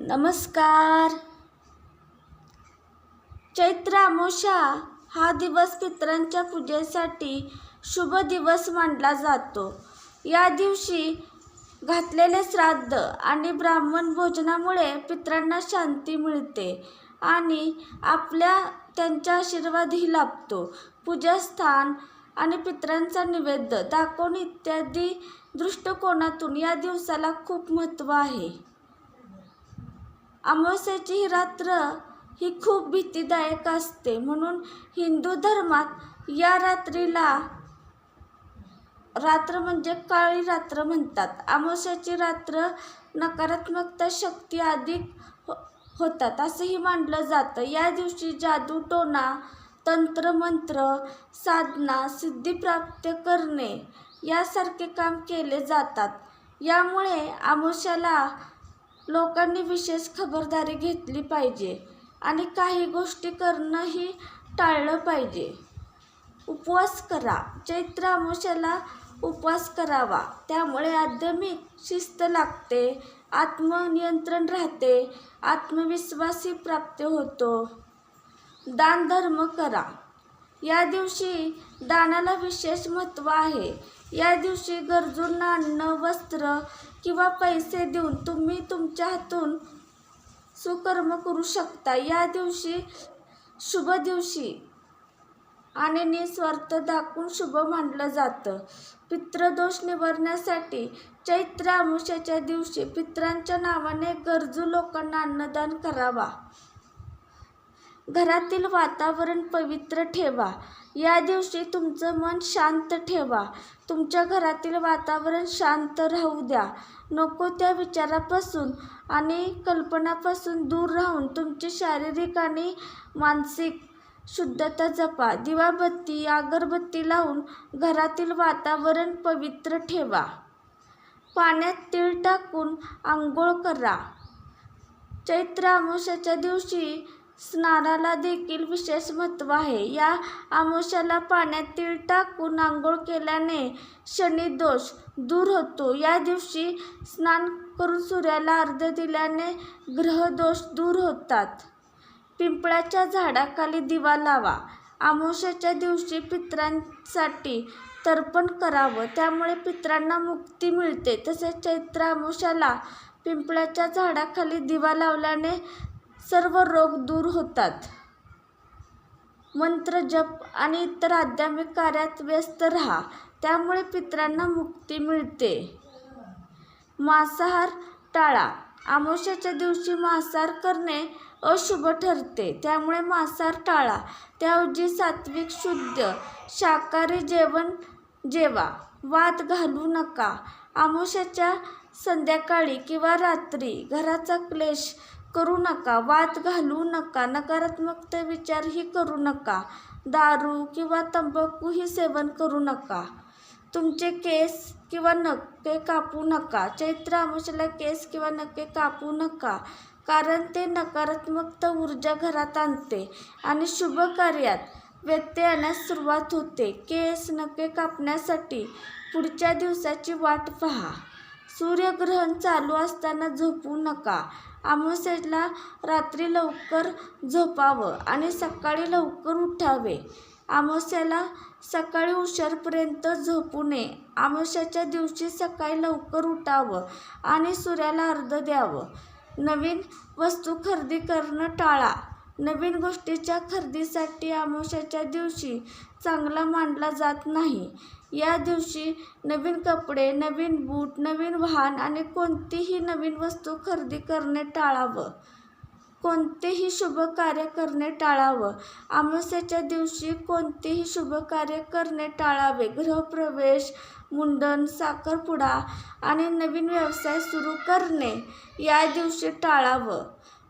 नमस्कार. चैत्र अमावस्या हा दिवस पितरांच्या पूजेसाठी शुभ दिवस मानला जातो. या दिवशी घातलेले श्राद्ध आणि ब्राह्मण भोजनामुळे पितरांना शांती मिळते आणि आपल्या त्यांचा आशीर्वादही लाभतो. पूजास्थान आणि पितरांचा निवेद्य दाखवून इत्यादी दृष्टिकोनातून या दिवसाला खूप महत्त्व आहे. अमावस्याची ही रात्र ही खूप भीतीदायक असते. म्हणून हिंदू धर्मात या रात्रीला रात्र म्हणजे काळी रात्र म्हणतात. अमावस्याची रात्र नकारात्मकता शक्ती अधिक हो होतात असंही मानलं जातं. या दिवशी जादू टोना तंत्र मंत्र साधना सिद्धी प्राप्त करणे यासारखे काम केले जातात. यामुळे अमावस्याला लोकांनी विशेष खबरदारी घेतली पाहिजे आणि काही गोष्टी करणंही टाळलं पाहिजे. उपवास करा. चैत्र अमावस्याला उपवास करावा. त्यामुळे आध्यात्मिक शिस्त लागते आत्मनियंत्रण राहते आत्मविश्वासही प्राप्त होतो. दान धर्म करा. या दिवशी दानाला विशेष महत्त्व आहे. या दिवशी गरजूंना अन्न वस्त्र किंवा पैसे देऊन तुम्ही तुमच्या हातून सुकर्म करू शकता. या दिवशी शुभ दिवशी आणि निस्वार्थ दाखवून शुभ मानलं जातं. पितृदोष निवारण्यासाठी चैत्र अमावस्याच्या दिवशी पित्रांच्या नावाने गरजू लोकांना अन्नदान करावा. घरातील वातावरण पवित्र ठेवा. या दिवशी तुमचं मन शांत ठेवा. तुमच्या घरातील वातावरण शांत राहू द्या. नको त्या विचारापासून आणि कल्पनापासून दूर राहून तुमची शारीरिक आणि मानसिक शुद्धता जपा. दिवाबत्ती अगरबत्ती लावून घरातील वातावरण पवित्र ठेवा. पाण्यात तीळ टाकून आंघोळ करा. चैत्र अमावस्याच्या दिवशी स्नानाला देखील विशेष महत्त्व आहे. या आमुष्याला पाण्यात तीळ टाकून आंघोळ केल्याने शनिदोष दूर होतो. या दिवशी स्नान करून सूर्याला अर्ध दिल्याने ग्रहदोष दूर होतात. पिंपळाच्या झाडाखाली दिवा लावा. आमोशाच्या दिवशी पित्रांसाठी तर्पण करावं. त्यामुळे पितरांना मुक्ती मिळते. तसेच चैत्र आमोशाला पिंपळाच्या झाडाखाली दिवा लावल्याने सर्व रोग दूर होतात. मंत्र जप आणि इतर आध्यात्मिक कार्यात व्यस्त राहा. त्यामुळे पितरांना मुक्ती मिळते. मांसाहार टाळा. अमावस्याच्या दिवशी मांसाहार करणे अशुभ ठरते. त्यामुळे मांसाहार टाळा. त्याऐवजी सात्विक शुद्ध शाकाहारी जेवण जेवा. वाद घालू नका. अमावस्याच्या संध्याकाळी किंवा रात्री घराचा क्लेश करू नका वाद घालू नका नकारात्मक विचारही करू नका दारू किंवा तंबाखूही सेवन करू नका. तुमचे केस किंवा नखे कापू नका चैत्र अमावस्याला केस किंवा नखे कापू नका कारण ते नकारात्मकता ऊर्जा घरात आणते आणि शुभ कार्यात व्यत्यय येण्यास सुरुवात होते. केस नखे कापण्यासाठी पुढच्या दिवसाची वाट पहा. सूर्यग्रहण चालू असताना झोपू नका. अमावस्येला रात्री लवकर झोपावं आणि सकाळी लवकर उठावे. अमावस्याला सकाळी उशीरपर्यंत झोपू नये. अमावस्याच्या दिवशी सकाळी लवकर उठावं आणि सूर्याला अर्ध द्यावं. नवीन वस्तू खरेदी करणं टाळा. नवीन गोष्टीच्या खरेदीसाठी आमोशाच्या दिवशी चांगला मानला जात नाही. या दिवशी नवीन कपडे नवीन बूट नवीन वाहन आणि कोणतीही नवीन वस्तू खरेदी करणे टाळावं. कोणतेही शुभ कार्य करणे टाळावं. अमावस्याच्या दिवशी कोणतेही शुभ कार्य करणे टाळावे. गृहप्रवेश मुंडन साखरपुडा आणि नवीन व्यवसाय सुरू करणे या दिवशी टाळावं.